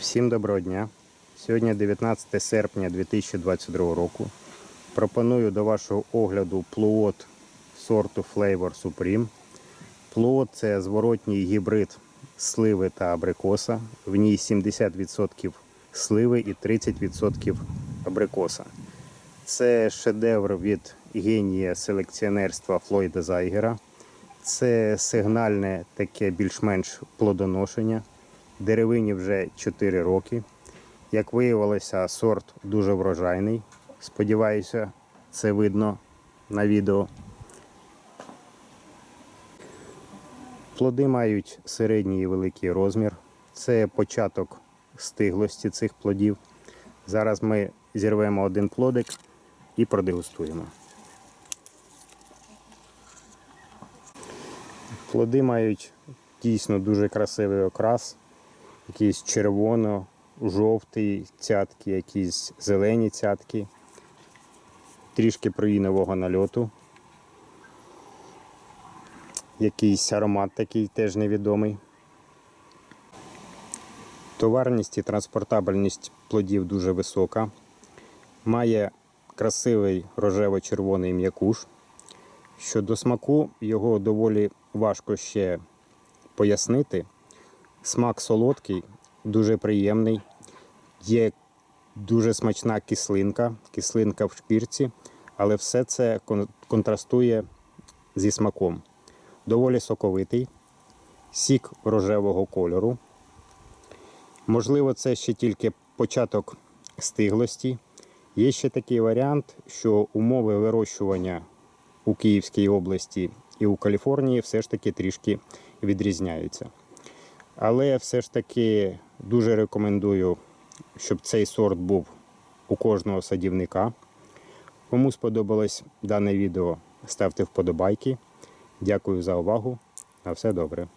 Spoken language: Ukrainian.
Всім доброго дня. Сьогодні 19 серпня 2022 року. Пропоную до вашого огляду плуот сорту Flavor Supreme. Плуот це зворотній гібрид сливи та абрикоса. В ній 70% сливи і 30% абрикоса. Це шедевр від генія селекціонерства Флойда Зайгера. Це сигнальне таке більш-менш плодоношення. Деревині вже 4 роки. Як виявилося, сорт дуже врожайний. Сподіваюся, це видно на відео. Плоди мають середній і великий розмір. Це початок стиглості цих плодів. Зараз ми зірвемо один плодик і продегустуємо. Плоди мають дійсно дуже красивий окрас, якийсь червоно-жовтий цятки, якісь зелені цятки, трішки проїнового нальоту. Якийсь аромат такий теж невідомий. Товарність і транспортабельність плодів дуже висока. Має красивий рожево-червоний м'якуш. Щодо смаку, його доволі важко ще пояснити. Смак солодкий, дуже приємний. Є дуже смачна кислинка, кислинка в шкірці, але все це контрастує зі смаком. Доволі соковитий, сік рожевого кольору. Можливо, це ще тільки початок стиглості. Є ще такий варіант, що умови вирощування у Київській області і у Каліфорнії все ж таки трішки відрізняються. Але все ж таки дуже рекомендую, щоб цей сорт був у кожного садівника. Кому сподобалось дане відео, ставте вподобайки. Дякую за увагу. На все добре.